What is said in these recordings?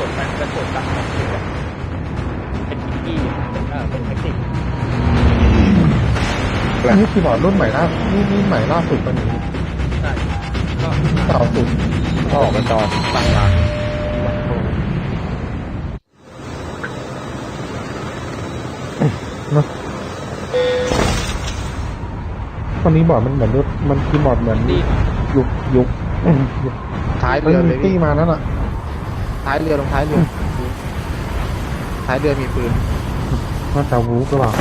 กดไปมันจะกดตามแบบเป็นที่เป็นเออเป็นแท็กติกอันนี้คีย์บอร์ดรุ่นใหม่ล่ารุ่นรุ่นใหม่ล่าสุดมันใช่ก็เก่าสุดก็ออกมาจอตั้งร้านตอนนี้บอร์ดมันเหมือนรุ่นมันคีย์บอร์ดเหมือนดียุคยุคยุคท้ายมันเรือมีเลยตี้พี่มานั่นอะ ท้ายเรือลงท้ายเรือท้ายเรือมีปืนว่าจะวูกหรือเปล่า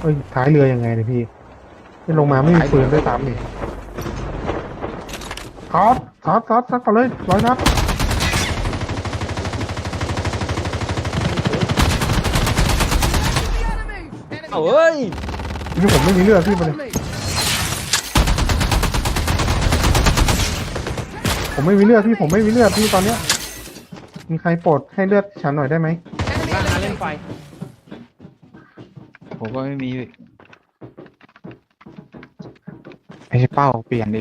เอ้ยท้ายเรือยังไงเนี่ยพี่ไม่ลงมาไม่มีปืนด้วยซ้ำนี่ทอดทอดทอดซักก่อนเลยร้อยนัดเอาเอ้ยนี่ผมไม่มีเลือดพี่มาเลยผมไม่มีเลือดพี่ผมไม่มีเลือดพี่ตอนเนี้ย มีใครโปรดให้เลือดฉันหน่อยได้ไหมร้านอาหารเล่นไฟ ผมก็ไม่มีพี่ไม่ใช่เป้าเปลี่ยนดิ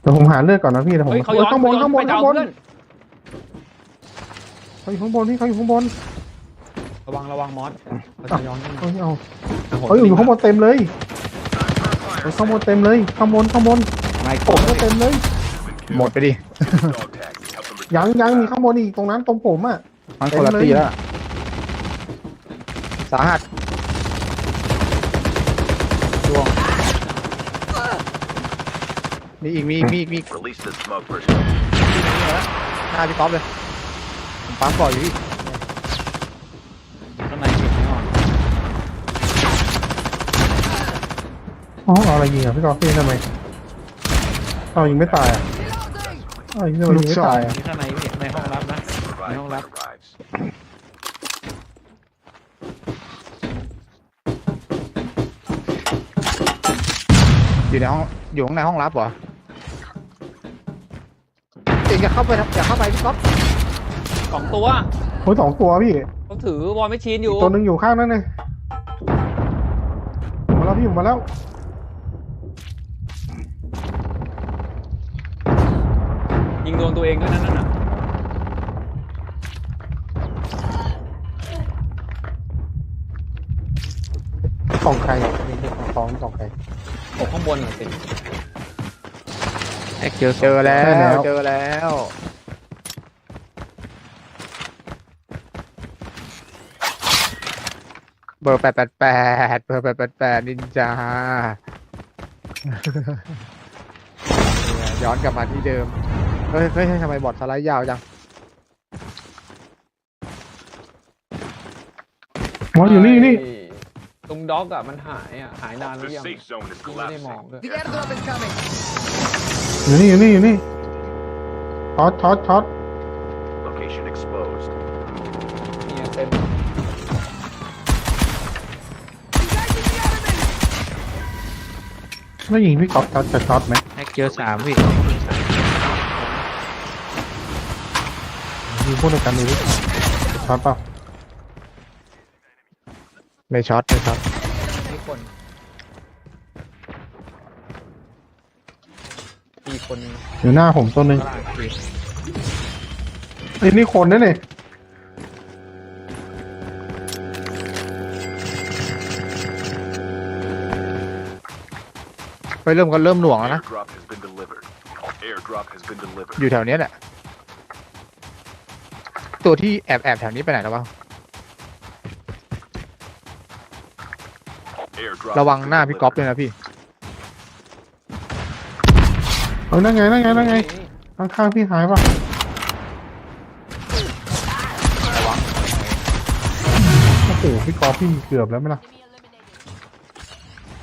เดี๋ยวผมหาเลือดก่อนนะพี่เดี๋ยวผมเฮ้ยเขาโอ้ย้อนข้างบนข้างบนเขย้ข้างอบไปนเอเพื่อนเขาอยู่ข้างบนพี่เขาอยู่ข้างบนระวังระวังมอสเขาจะย้อนขึ้นมาเฮ้ยเอาเขาอยู่ข้างบนเต็มเลยเฮ้ยข้างบนเต็มเลยข้างบนข้างบนไม่ผมก็เต็มเลย หมดไปดิ ยังยังมีข้างบนอีกตรงนั้นตรงผมอะ มันคนละเต็มเลยตีแล้วสาหัสดวงมีอีกมีอีกมีอีกมีอีก Release the smoke first. หน้าพี่ก๊อฟเลยผมปั๊มก่อนอยู่พี่ข้างในเก็บไม่ออกอ๋อเอาอะไรยิงอะพี่กอล์ฟพี่ทำไมเอายิงไม่ตายอะ เอายิงทำไมยิงไม่ตายอะ นี่ข้างในในห้องรับนะ Revive No, left. arrives. อยู่ในห้องอยู่ข้างในห้องรับเหรอเองอย่าเข้าไปนะอย่าเข้าไปพี่ก๊อฟสองตัวโอ้ยสองตัวพี่เขาถือวอลไม่ชีนอยู่ตัวหนึ่งอยู่ข้างนั่นเลยมาแล้วพี่ผมมาแล้ว ยิงโดน ตัวเองด้วยนั่นน่ะกล่องใครของกล่องใครตกข้างบนหน่อยสิเจอเจอแล้ใช่แล้ว ว เจอแล้วเบอร์แปดแปดแปดเบอร์แปดแปดแปดนินจา เนี่ยย้อนกลับมาที่เดิม เฮ้ยเฮ้ยเฮ้ยทำไมบอดสไลด์ยาวจังหมออยู่นี่นี่ตรงด็อกอะมันหายอะหายนานหรื The อยัง safe zone is พี่ไม่ได้มอง collapsing. ด้วย The airdrop is coming. อยู่นี่อยู่นี่อยู่นี่ช็อตช็อตช็อต Location exposed. เนี่ยเต็มไม่ยิงพี่กอล์ฟช็อตจะช็อตไหมแฮกเจอสามพี่ ยิง พวกเดียวกันเลยพี่ช็อตเปล่าไม่ช็อตไม่ช็อตมีคนมีคนอยู่หน้าผมตัวหนึ่งกลางคือไอ้ยนี่คนนั่นเลยไปเริ่มกันเริ่มหน่วงแล้วนะ Airdrop has been delivered. Airdrop has been delivered. อยู่แถวเนี้ยแหละ ตัวที่แอบแอบแถวนี้ไปไหนแล้ววะ Airdrop ระวัง has หน้า been พี่ก๊อฟ delivered. ด้วยนะพี่ เออนั่นไงนั่นไงนั่นไงข้างๆพี่หายป่ะโอ้โหพี่กอล์ฟพี่เกือบแล้วไหมล่ะ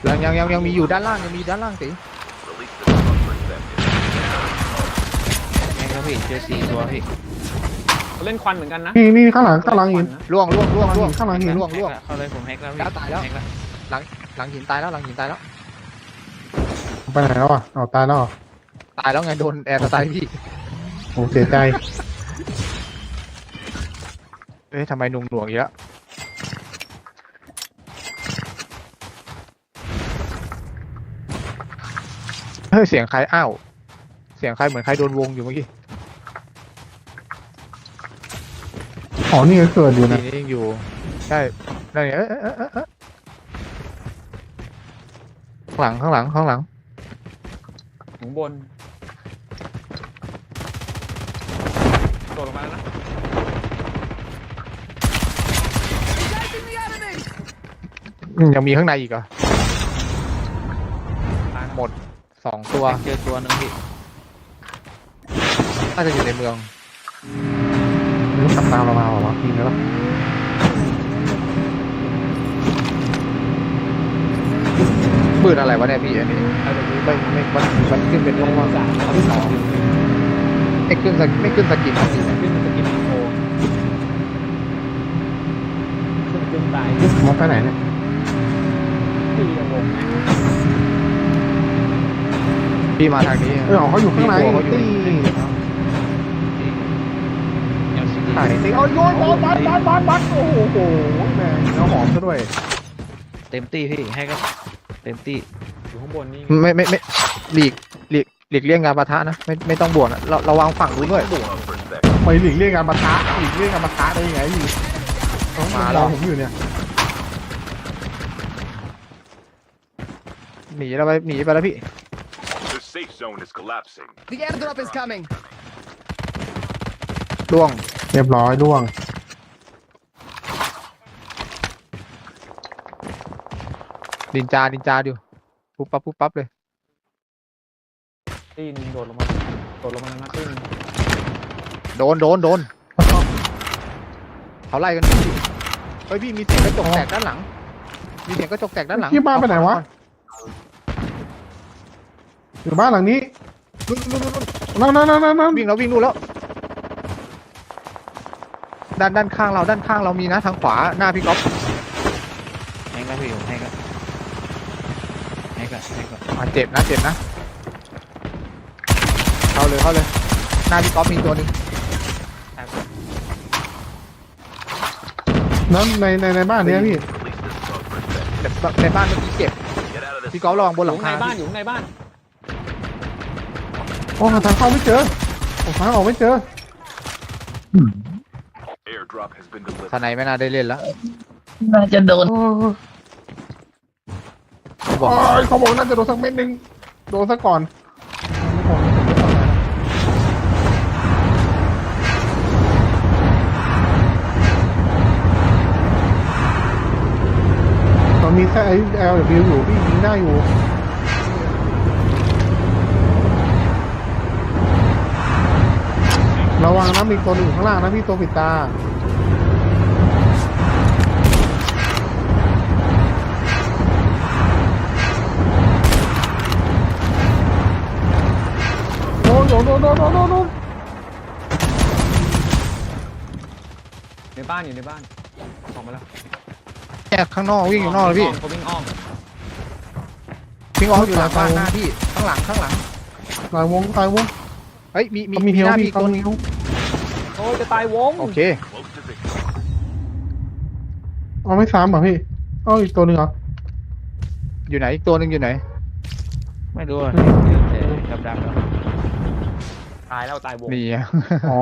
ยังยังยังยังมีอยู่ด้านล่างยังมีด้านล่างสิ Release the smoke for effective. แม่งครับพี่เจอสี่ตัวพี่ เขาเล่นควันเหมือนกันนะนี่นี่ข้างหลังข้างหลังหิน ล่วงล่วงล่วงล่วงข้างหลังหิน ล่วงล่วง เข้าเลยผมแฮกแล้วแล้วตายแล้วผมฮกหลังหลังหินตายแล้วหลังหินตายแล้ว ไปไหนแล้วอะเอาตายแล้วเหรอตายแล้วไงโดนแอร์สไตล์พี่โอ้เสียใจ เอ๊ะทำไมหนุ่งหน่วงอีกแล้วเฮ้ยเสียงใครอ้าวเสียงใครเหมือนใครโดนวงอยู่เมื่อกี้ อ๋อนี่ก็เกิดอยู่ทีนะ นี้ยังอยู่ ใช่นั่นไงเอ๊ะเอ๊ะเอ๊ะเอ๊ะข้างหลังข้างหลังข้างหลังถึงบนโดดลงมาแล้วนะ อืมยังมีข้างในอีกเหรอตายนะหมดสองตัว เจอตัวหนึงพี่น่าจะอยู่ในเมืองมันขับ ตามเรามาเหรอวะยิงแล้วปืนอะไรวะเนี่ยพี่อันนี้อาไปดูไม่ไม่มันมันขึ้นเป็นร่องว่างสามที่สองไม่ขึ้นสกไม่ขึ้นสกินนะพี่ขึ้นมันจะกินโคขึ้นขึ้นตายมาไปไหนเนี่ยตีวงพี่มาทางนี้เออเขาอยู่ข้างในพี่ กลัวเขาอยู่ตีใช่ตีโอ้ยโอ้ยบอลบอลบอลบอลบอลโอ้โหแม่งเนื้อหอมซะด้วยเต็มที่พี่ให้ก็เต็มที่อยู่ข้างบนนี่ไม่ไม่ไม่หลีกหลีกหลีกเลี่ยงงานปะทะนะไม่ไม่ต้องบวกนะเราระวังฝั่งนู้นด้วย Smoke perspective. ไปหลีกเลี่ยงการปะทะหลีกเลี่ยงการปะทะได้ยังไงอยู่เขามามาแล้รวอผมอยู่เนี่ยหนีแล้วไปหนีไปแล้วพี่ The safe zone is collapsing. The airdrop is coming. ล่วง เรียบร้อยล่วง ดินจาดินจาดิวปุ๊บปั๊บปุ๊บปั๊บเลย ตีนโดดลงมา โดดลงมาแล้วนะตีนโดนโดนโดนเขาไล่กันอยู่พี่เฮ้ยพี่มีเสียงกระจกแตกด้านหลัง มีเสียงกระจกแตกด้านหลังที่บ้านไปไหนวะ อยู่บ้านหลังนี้นู่นนู่นนู่นนู่นนั่นนั่นนั่นนั่นวิ่งแล้ววิ่งนู่นแล้ว ด้านด้านข้างเราด้านข้างเรามีนะทางขวาหน้าพี่ก๊อฟให้ก็พี่ผมให้ก็ให้ก็ให้ก็อะเจ็บนะเจ็บนะเข้าเลยเข้าเลยหน้าพี่ก๊อฟมีตัวหนึงนั่นในในในบ้านเนี้ยพี่ Release the smoke perspective. แต่ในบ้านเมื่อกี้เจ็บ Get out of this. พี่ก๊อฟลองบนหอลัยู่งข้างในคาบ้านอยู่ข้างในบ้าน โอ้หาทางเข้าไม่เจอผมทางออกไม่เจอ Airdrop has been delivered. ทนายไม่น่าได้เล่นแล้วน่าจะโดนโอ้ยเขาบอกโอ้ยเขาบอกน่าจะโดนสักเม็ดหนึง โดนซะก่อนตอนมีแค่ไอ้ L W อยู่พี่ยิงได้อยู่ ระวังนะมีตัวหนึ่งข้างล่างนะพี่ตัวปิดตา โด นโดนโดนโดนโดนโดนโดนในบ้านอยู่ในบ้านออกมาแล้วเนี่ยข้างนอกวิ่งอยู่นอกเลยพี่เขาวิ่งอ้อมพี่ก๊อฟอยู่หลังบ้านหน้าพี่ข้างหลังข้างหลังตายวงตายวงเฮ้ยมีมีเขามีมีเฮียวหน้าพี่พี่เขาตัวมีเฮียวโอ้ยจะตายวงโอเค Close to victory. เอาไม่ซ้ำเหรอพี่เอาอีกตัวหนึ่งเหรออยู่ไหนอีกตัวหนึ่งอยู่ไหน ไม่รู้อะแต่ดำๆแล้ว ตายแล้วตาย วง นี่อะ อ๋อ